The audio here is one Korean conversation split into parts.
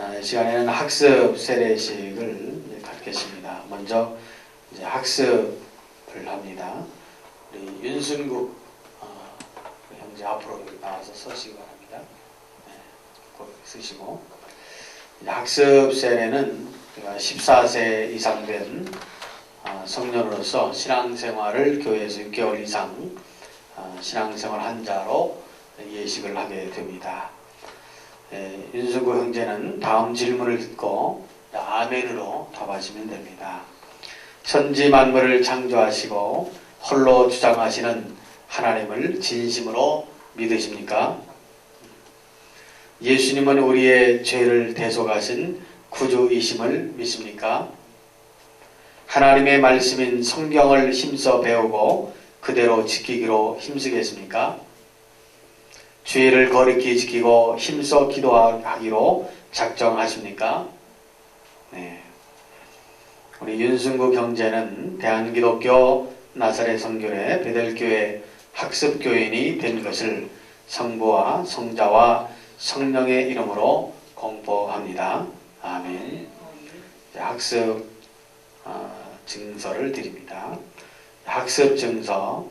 아, 이 시간에는 학습 세례식을 갖겠습니다. 먼저 이제 학습을 합니다. 우리 윤순국 어, 우리 형제 앞으로 나와서 서시기 바랍니다. 네, 꼭 쓰시고 학습 세례는 우리가 14세 이상 된 아, 성년으로서 신앙생활을 교회에서 6개월 이상 아, 신앙생활 한 자로 예식을 하게 됩니다. 예, 윤수구 형제는 다음 질문을 듣고 아멘으로 답하시면 됩니다. 천지 만물을 창조하시고 홀로 주장하시는 하나님을 진심으로 믿으십니까? 예수님은 우리의 죄를 대속하신 구주이심을 믿습니까? 하나님의 말씀인 성경을 힘써 배우고 그대로 지키기로 힘쓰겠습니까? 주의를 거룩히 지키고 힘써 기도하기로 작정하십니까? 네. 우리 윤승구 경제는 대한기독교 나사렛 성교회 베델교회 학습교인이 된 것을 성부와 성자와 성령의 이름으로 공포합니다. 아멘. 학습 어, 증서를 드립니다. 학습 증서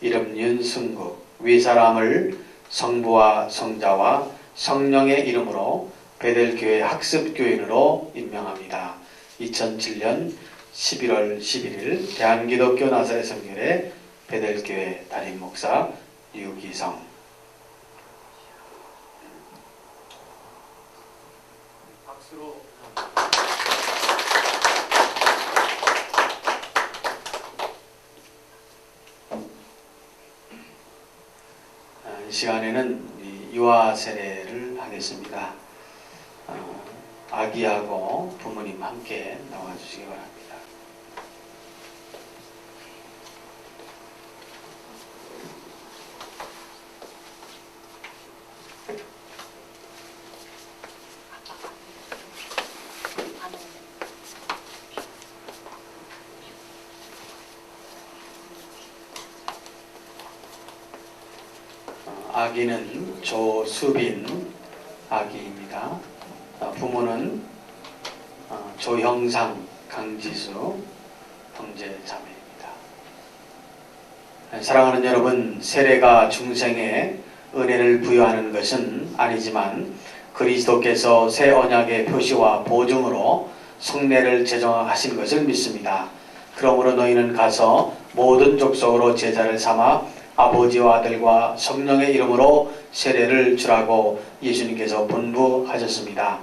이름 윤승국 위 사람을 성부와 성자와 성령의 이름으로 베델교회 학습교인으로 임명합니다. 2007년 11월 11일 대한기독교 나사렛 성결의 베델교회 담임 목사 유기성 박수로 아, 이 시간에는 이 유아 세례를 하겠습니다. 어, 아기하고 부모님 함께 나와주시기 바랍니다. 어, 아기는 조수빈 아기입니다. 어, 부모는 어, 조형상 강지수 형제 자매입니다. 네, 사랑하는 여러분, 세례가 중생에 은혜를 부여하는 것은 아니지만 그리스도께서 새 언약의 표시와 보증으로 성례를 제정하신 것을 믿습니다. 그러므로 너희는 가서 모든 족속으로 제자를 삼아 아버지와 아들과 성령의 이름으로 세례를 주라고 예수님께서 분부하셨습니다.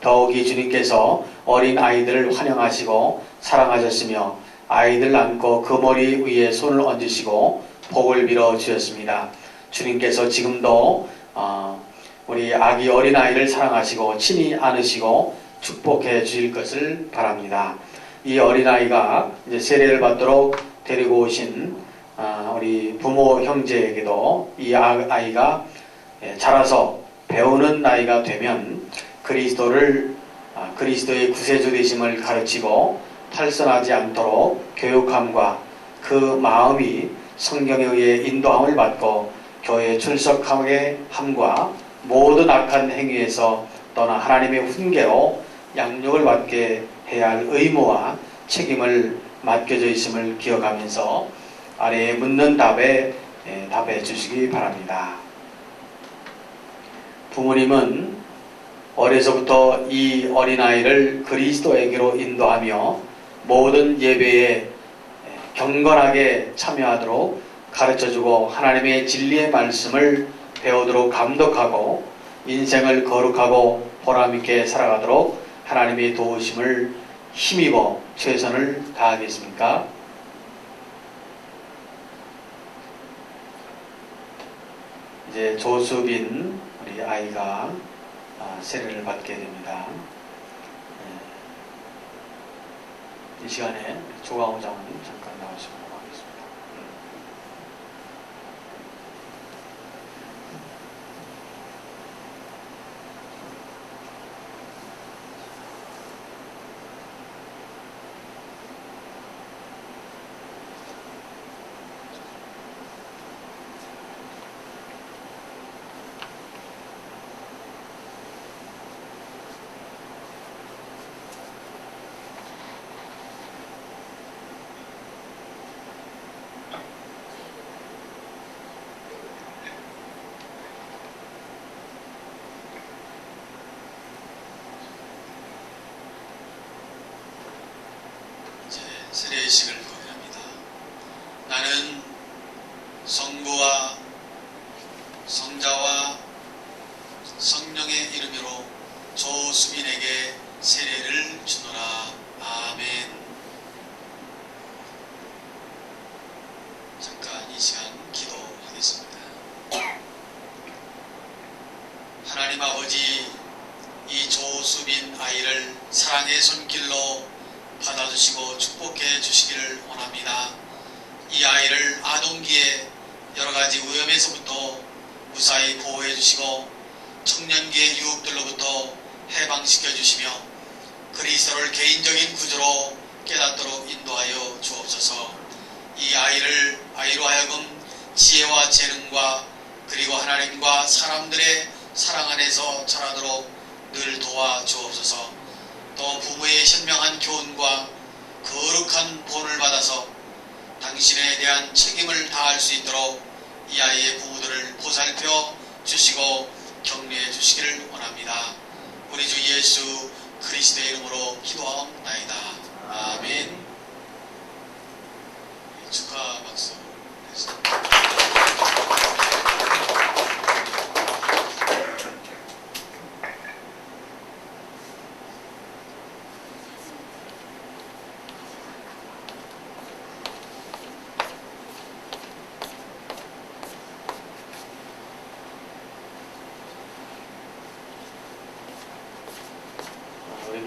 더욱이 주님께서 어린 아이들을 환영하시고 사랑하셨으며 아이들 안고 그 머리 위에 손을 얹으시고 복을 빌어 주셨습니다. 주님께서 지금도 어, 우리 아기 어린 아이를 사랑하시고 친히 안으시고 축복해 주실 것을 바랍니다. 이 어린 아이가 이제 세례를 받도록 데리고 오신 아, 우리 부모 형제에게도 이 아- 아이가 예, 자라서 배우는 나이가 되면 그리스도를 아, 그리스도의 구세주 되심을 가르치고 탈선하지 않도록 교육함과 그 마음이 성경에 의해 인도함을 받고 교회에 출석하게 함과 모든 악한 행위에서 떠나 하나님의 훈계로 양육을 받게 해야 할 의무와 책임을 맡겨져 있음을 기억하면서 아래에 묻는 답에 예, 답해 주시기 바랍니다. 부모님은 어려서부터 이 어린아이를 그리스도에게로 인도하며 모든 예배에 예, 경건하게 참여하도록 가르쳐주고 하나님의 진리의 말씀을 배우도록 감독하고 인생을 거룩하고 보람있게 살아가도록 하나님의 도우심을 힘입어 최선을 다하겠습니까? 이제 조수빈 우리 아이가 아, 세례를 받게 됩니다. 네. 이 시간에 조광호 장로님 잠깐 나오시면 하겠습니다. 성령의 이름으로 조수빈에게 세례를 주노라. 아멘. 잠깐 이 시간 기도하겠습니다. 하나님 아버지, 이 조수빈 아이를 사랑의 손길로 받아주시고 축복해 주시기를 원합니다. 이 아이를 아동기에 여러 가지 위험에서부터 무사히 보호해 주시고 청년기의 유혹들로부터 해방시켜 주시며 그리스도를 개인적인 구조로 깨닫도록 인도하여 주옵소서. 이 아이를 아이로 하여금 지혜와 재능과 그리고 하나님과 사람들의 사랑 안에서 자라도록 늘 도와 주옵소서. 또 부모의 현명한 교훈과 거룩한 본을 받아서 당신에 대한 책임을 다할 수 있도록 이 아이의 부모들을 보살펴 주시고 격려해 주시기를 원합니다. 우리 주 예수 그리스도의 이름으로 기도하옵나이다. 아멘. 축하 박수.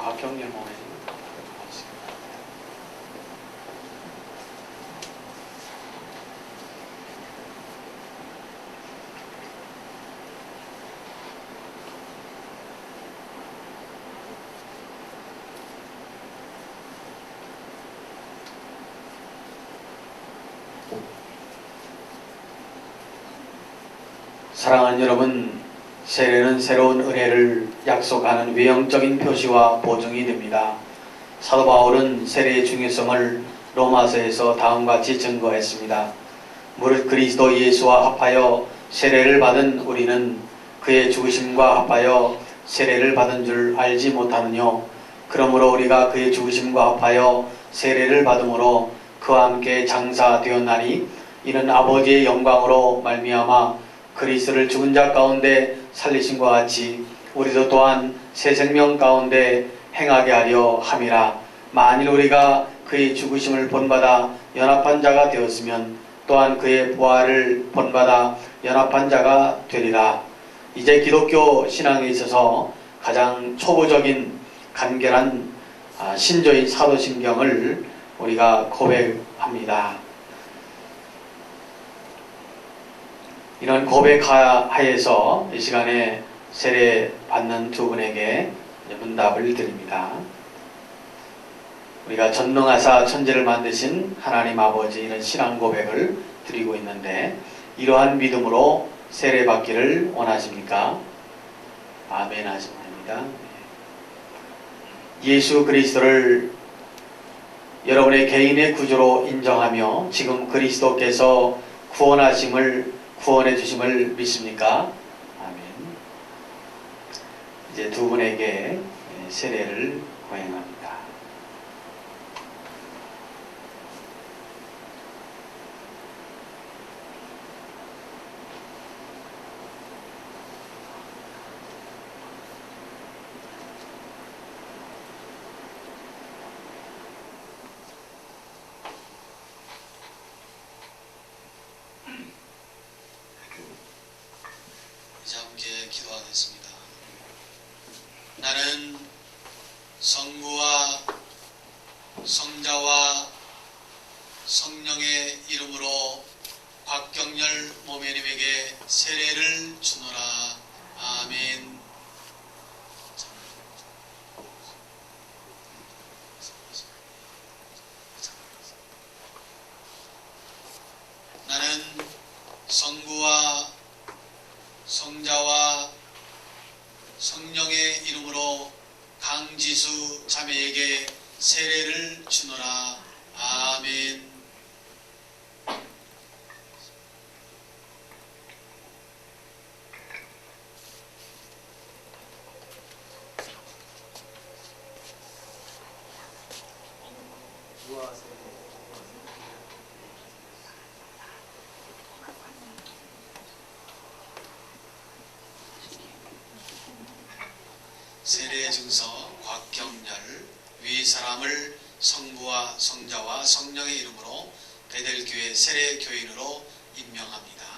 어, 곽경련 모회님 하겠습니다. 사랑하는 여러분, 세례는 새로운 은혜를 약속하는 외형적인 표시와 보증이 됩니다. 사도 바울은 세례의 중요성을 로마서에서 다음과 같이 증거했습니다. 무릇 그리스도 예수와 합하여 세례를 받은 우리는 그의 죽으심과 합하여 세례를 받은 줄 알지 못하느뇨. 그러므로 우리가 그의 죽으심과 합하여 세례를 받음으로 그와 함께 장사되었나니 이는 아버지의 영광으로 말미암아 그리스도를 죽은 자 가운데 살리신과 같이 우리도 또한 새 생명 가운데 행하게 하려 함이라. 만일 우리가 그의 죽으심을 본받아 연합한 자가 되었으면 또한 그의 부활을 본받아 연합한 자가 되리라. 이제 기독교 신앙에 있어서 가장 초보적인 간결한 아, 신조인 사도신경을 우리가 고백합니다. 이런 고백 하에서 이 시간에 세례 받는 두 분에게 문답을 드립니다. 우리가 전능하사 천지를 만드신 하나님 아버지 이런 신앙 고백을 드리고 있는데 이러한 믿음으로 세례 받기를 원하십니까? 아멘 하시면 됩니다. 예수 그리스도를 여러분의 개인의 구주로 인정하며 지금 그리스도께서 구원하심을 구원해 주심을 믿습니까? 이제 두 분에게 세례를 거행합니다. 이제 함께 기도하겠습니다. 나는 성부와 성자와 성령의 이름으로 박경렬 모매님에게 세례를 주노라. 아멘. 나는 성부와 성자와 성령의 이름으로 강지수 자매에게 세례를 주노라. 아멘. 세례 증서 곽경열 위 사람을 성부와 성자와 성령의 이름으로 베델교회 세례 교인으로 임명합니다.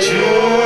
내주